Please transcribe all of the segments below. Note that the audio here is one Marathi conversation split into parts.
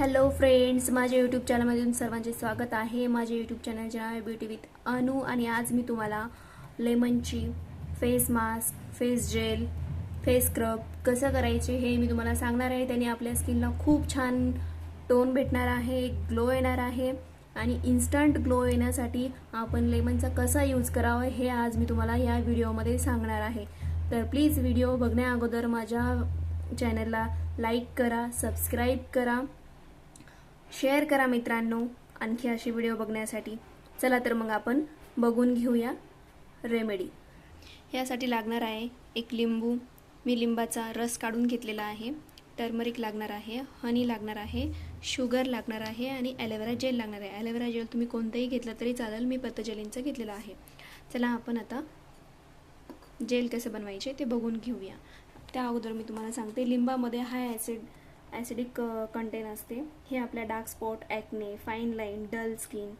हॅलो फ्रेंड्स माझ्या यूट्यूब चॅनलमधून सर्वांचे स्वागत आहे. माझे यूट्यूब चॅनलचे नाव आहे ब्युटी विथ अनु आणि आज मी तुम्हाला लेमनची face mask face gel face scrub कसं करायचे हे मी तुम्हाला सांगणार आहे. त्याने आपल्या स्किनला खूप छान टोन भेटणार आहे ग्लो येणार आहे आणि इन्स्टंट ग्लो येण्यासाठी आपण लेमनचा कसा यूज करावा हे आज मी तुम्हाला या व्हिडिओमध्ये सांगणार आहे. तर प्लीज व्हिडिओ बघण्या अगोदर माझ्या चॅनलला लाईक करा सबस्क्राईब करा. शेअर करा मित्रांनो आणखी अशी व्हिडिओ बघण्यासाठी. चला तर मग आपण बघून घेऊया रेमेडी. यासाठी लागणार आहे एक लिंबू. मी लिंबाचा रस काढून घेतलेला आहे. टर्मरिक लागणार आहे हनी लागणार आहे शुगर लागणार आहे आणि ॲलोवेरा जेल लागणार आहे. ॲलोवेरा जेल तुम्ही कोणतंही घेतलं तरी चालेल मी पतंजलींचं घेतलेलं आहे. चला आपण आता जेल कसं बनवायचे ते बघून घेऊया. त्या अगोदर मी तुम्हाला सांगते लिंबामध्ये high acid acidic content uh, असते. हे आपल्या dark spot acne fine line dull skin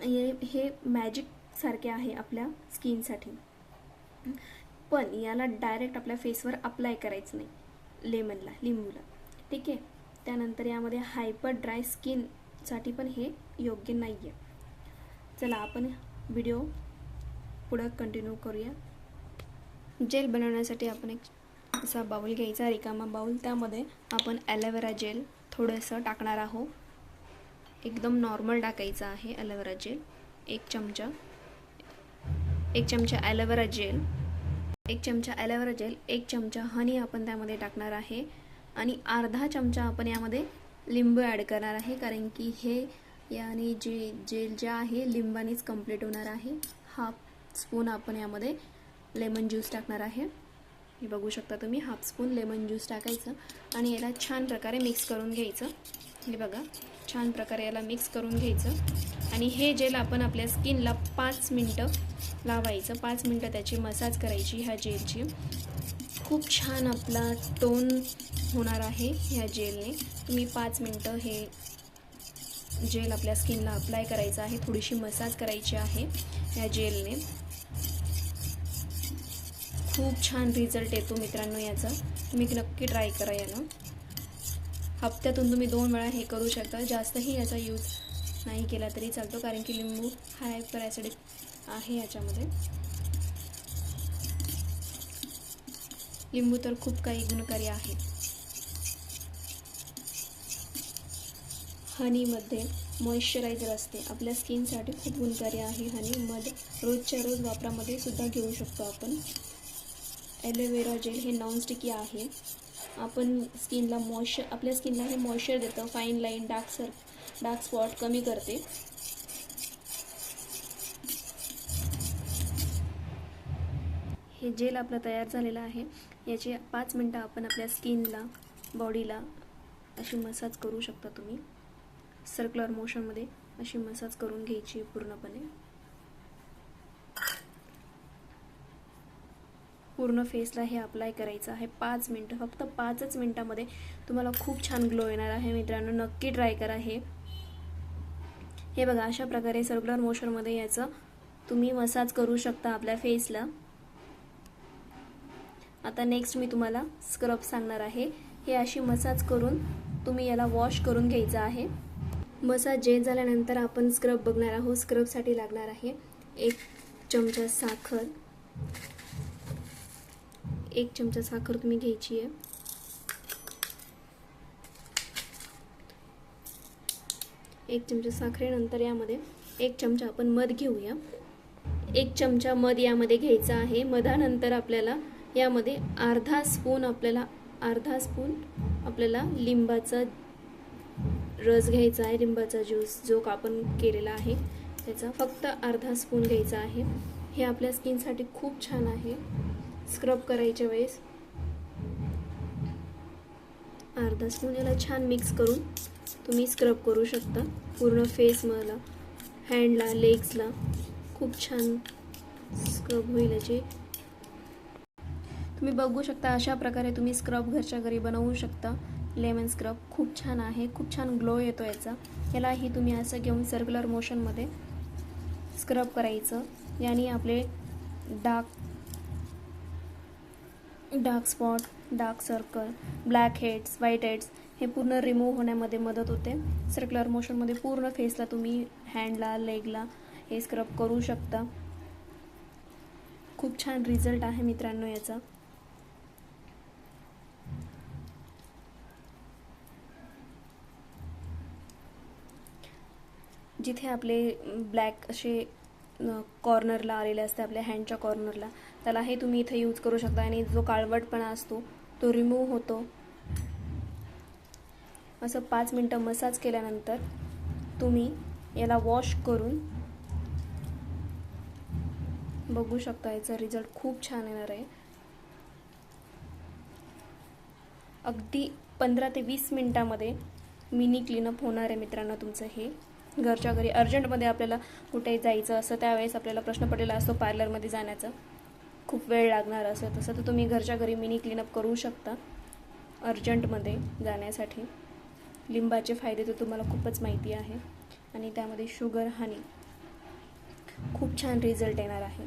हे हे मॅजिकसारखे आहे आपल्या स्किनसाठी पण याला डायरेक्ट आपल्या फेसवर अप्लाय करायचं नाही. लेमनला लिंबूला. ठीक आहे? त्यानंतर यामध्ये हायपर ड्राय स्किनसाठी पण हे योग्य नाही आहे चला आपण व्हिडिओ पुढं कंटिन्यू करूया. जेल बनवण्यासाठी आपण एक असा बाऊल घ्यायचा रिकामा बाऊल त्यामध्ये आपण ॲलोवेरा जेल थोडंसं टाकणार आहोत. एकदम नॉर्मल टाकायचं आहे ॲलोवेरा जेल. एक चमचा. एक चमचा ॲलोवेरा जेल. एक चमचा ॲलोवेरा जेल एक चमचा हनी आपण त्यामध्ये टाकणार आहे. आणि अर्धा चमचा आपण यामध्ये लिंबू ॲड करणार आहे कारण की हे याने जे जेल जे आहे लिंबानेच कंप्लीट होणार आहे. हाफ स्पून आपण यामध्ये लेमन ज्यूस टाकणार आहे. हे बघू शकता तुम्ही हाफ स्पून लेमन ज्यूस टाकायचं आणि याला छान प्रकारे मिक्स करून घ्यायचं. हे बघा छान प्रकारे याला मिक्स करून घ्यायचं. आणि हे जेल आपण आपल्या स्किनला पाच मिनटं लावायचं. पाच मिनटं त्याची मसाज करायची ह्या जेलची. खूप छान आपला टोन होणार आहे ह्या जेलने. तुम्ही पाच मिनटं हे जेल आपल्या स्किनला अप्लाय करायचं आहे. थोडीशी मसाज करायची आहे या जेलने. खूप छान रिझल्ट येतो मित्रांनो याचा. तुम्ही नक्की ट्राय करा यानं हप्त्यातून तुम्ही दोन वेळा हे करू शकता. जास्तही याचा यूज नाही केला तरी चालतो कारण की लिंबू हा हायपर ॲसिडिक आहे याच्यामध्ये. लिंबू तर खूप काही गुणकारी आहे. हनीमध्ये मॉइश्चरायझर असते. आपल्या स्किनसाठी खूप गुणकारी आहे हनी. मध रोजच्या रोज वापरामध्ये सुद्धा घेऊ शकतो आपण. ॲलोवेरा जेल हे नॉनस्टिकी आहे. आपण स्किनला मॉइश्चर आपल्या स्किनला हे मॉइश्चर देतं. फाईन लाईन डार्क सर डार्क स्पॉट कमी करते. हे जेल आपलं तयार झालेलं आहे. याचे पाच मिनटं आपण आपल्या स्किनला बॉडीला अशी मसाज करू शकता तुम्ही. सर्क्युलर मोशनमध्ये अशी मसाज करून घ्यायची पूर्णपणे. पूर्ण फेसला हे अप्लाय करायचं आहे. पाच मिनटं फक्त पाचच मिनटामध्ये तुम्हाला खूप छान ग्लो येणार आहे मित्रांनो. नक्की ट्राय करा हे. हे बघा अशा प्रकारे सर्क्युलर मोशनमध्ये याचं तुम्ही मसाज करू शकता आपल्या फेसला आता नेक्स्ट मी तुम्हाला स्क्रब सांगणार आहे. हे अशी मसाज करून तुम्ही याला वॉश करून घ्यायचं आहे. मसाज जे झाल्यानंतर आपण स्क्रब बघणार आहोत. स्क्रबसाठी लागणार आहे एक चमचा साखर. एक चमचा साखर तुम्ही घ्यायची आहे. एक चमचा साखरेनंतर यामध्ये एक चमचा आपण मध घेऊया. एक चमचा मध यामध्ये घ्यायचा आहे. मधानंतर आपल्याला यामध्ये अर्धा स्पून आपल्याला अर्धा स्पून आपल्याला लिंबाचा रस घ्यायचा आहे. लिंबाचा ज्यूस जो आपण केलेला आहे त्याचा फक्त अर्धा स्पून घ्यायचा आहे. हे आपल्या स्किनसाठी खूप छान आहे. स्क्रब करायच्या वेळेस अर्धा स्पून याला छान मिक्स करून तुम्ही स्क्रब करू शकता. पूर्ण फेसमधला हँडला लेग्सला खूप छान स्क्रब होईल याचे. तुम्ही बघू शकता अशा प्रकारे तुम्ही स्क्रब घरच्या घरी बनवू शकता. लेमन स्क्रब खूप छान आहे खूप छान ग्लो येतो याचा. यालाही तुम्ही असं घेऊन सर्क्युलर मोशनमध्ये स्क्रब करायचं. याने आपले dark dark spot dark circle black heads white heads हे पूर्ण रिमूव्ह होण्यामध्ये मदत होते. सर्क्युलर मोशनमध्ये पूर्ण फेसला तुम्ही हँडला लेगला हे स्क्रब करू शकता. खूप छान रिझल्ट आहे मित्रांनो याचा. जिथे आपले ब्लॅक असे कॉर्नरला आलेले असते आपल्या हँडच्या कॉर्नरला त्याला हे तुम्ही इथे यूज करू शकता आणि जो काळवटपणा असतो तो रिमूव्ह होतो. असं पाच मिनटं मसाज केल्यानंतर तुम्ही याला वॉश करून बघू शकता याचा रिझल्ट खूप छान येणार आहे. अगदी पंधरा ते वीस मिनटामध्ये मिनी क्लीनअप होणार आहे मित्रांनो तुमचं हे. घरच्या घरी अर्जंटमध्ये आपल्याला कुठे जायचं असं त्यावेळेस आपल्याला प्रश्न पडलेला असतो पार्लरमध्ये जाण्याचा. खूप वेळ लागणार असं तसं तर तुम्ही घरच्या घरी मिनी क्लीनअप करू शकता. अर्जंटमध्ये जाण्यासाठी. लिंबाचे फायदे तर तुम्हाला खूपच माहिती आहे. आणि त्यामध्ये शुगर हानी खूप छान रिझल्ट येणार आहे.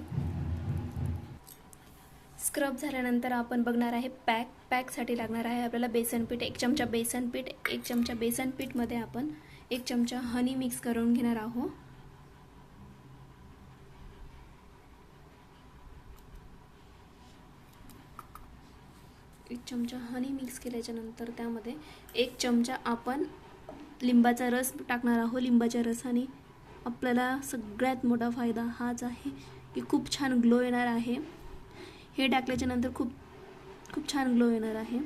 स्क्रब झाल्यानंतर आपण बघणार आहे पॅक पॅकसाठी लागणार आहे आपल्याला बेसन पीठ. एक चमचा बेसन पीठ. एक चमचा बेसन पीठमध्ये आपण एक चमचा हनी मिक्स करून घेणार आहोत. चमचा हनी मिक्स केल्याच्यानंतर त्यामध्ये एक चमचा आपण लिंबाचा रस टाकणार आहोत. लिंबाच्या रसाने आपल्याला सगळ्यात मोठा फायदा हाच आहे की खूप छान ग्लो येणार आहे. हे टाकल्याच्यानंतर खूप खूप छान ग्लो येणार आहे.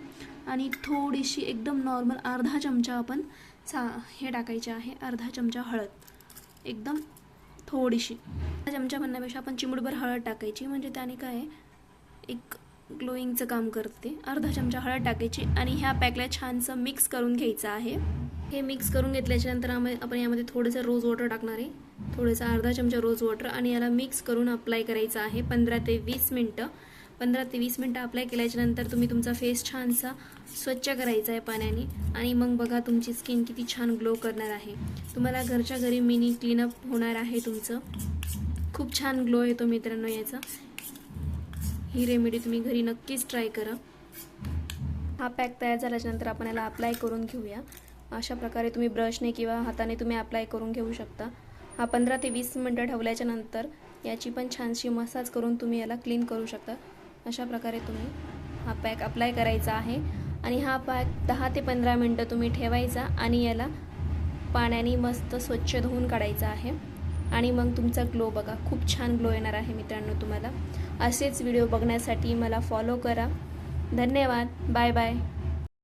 आणि थोडीशी एकदम नॉर्मल अर्धा चमचा आपण सा हे टाकायचे आहे. अर्धा चमचा हळद. एकदम थोडीशी. चमचा म्हणण्यापेक्षा आपण चिमुडभर हळद टाकायची. म्हणजे त्याने काय एक ग्लोईंगचं काम करते. अर्धा चमचा हळद टाकायची आणि ह्या पॅकला छानसं मिक्स करून घ्यायचं आहे. हे मिक्स करून घेतल्याच्या नंतर आम्ही आपण यामध्ये थोडंसं रोज वॉटर टाकणार आहे. थोडंसं अर्धा चमचा रोज वॉटर आणि याला मिक्स करून अप्लाय करायचं आहे पंधरा ते वीस मिनटं. पंधरा ते वीस मिनटं अप्लाय केल्याच्यानंतर तुम्ही तुमचा फेस छानसा स्वच्छ करायचा आहे पाण्याने. आणि मग बघा तुमची स्किन किती छान ग्लो करणार आहे. तुम्हाला घरच्या घरी मिनी क्लीनअप होणार आहे तुमचं. खूप छान ग्लो येतो मित्रांनो याचा. ही रेमेडी तुम्ही घरी नक्कीच ट्राय करा. हा पॅक तयार झाल्याच्यानंतर आपण याला अप्लाय करून घेऊया. अशा प्रकारे तुम्ही ब्रशने किंवा हाताने तुम्ही अप्लाय करून घेऊ शकता. हा पंधरा ते वीस मिनटं ठेवल्याच्या नंतर याची पण छानशी मसाज करून तुम्ही याला क्लीन करू शकता. अशा प्रकारे तुम्ही हा पॅक अप्लाय करायचा आहे. आणि हा पॅक दहा ते पंधरा मिनटं तुम्ही ठेवायचा आणि याला पाण्याने मस्त स्वच्छ धुवून काढायचा आहे. आणि मग तुमचा ग्लो बघा. खूप छान ग्लो येणार आहे मित्रांनो तुम्हाला. असेच व्हिडिओ बघण्यासाठी मला फॉलो करा. धन्यवाद. Bye bye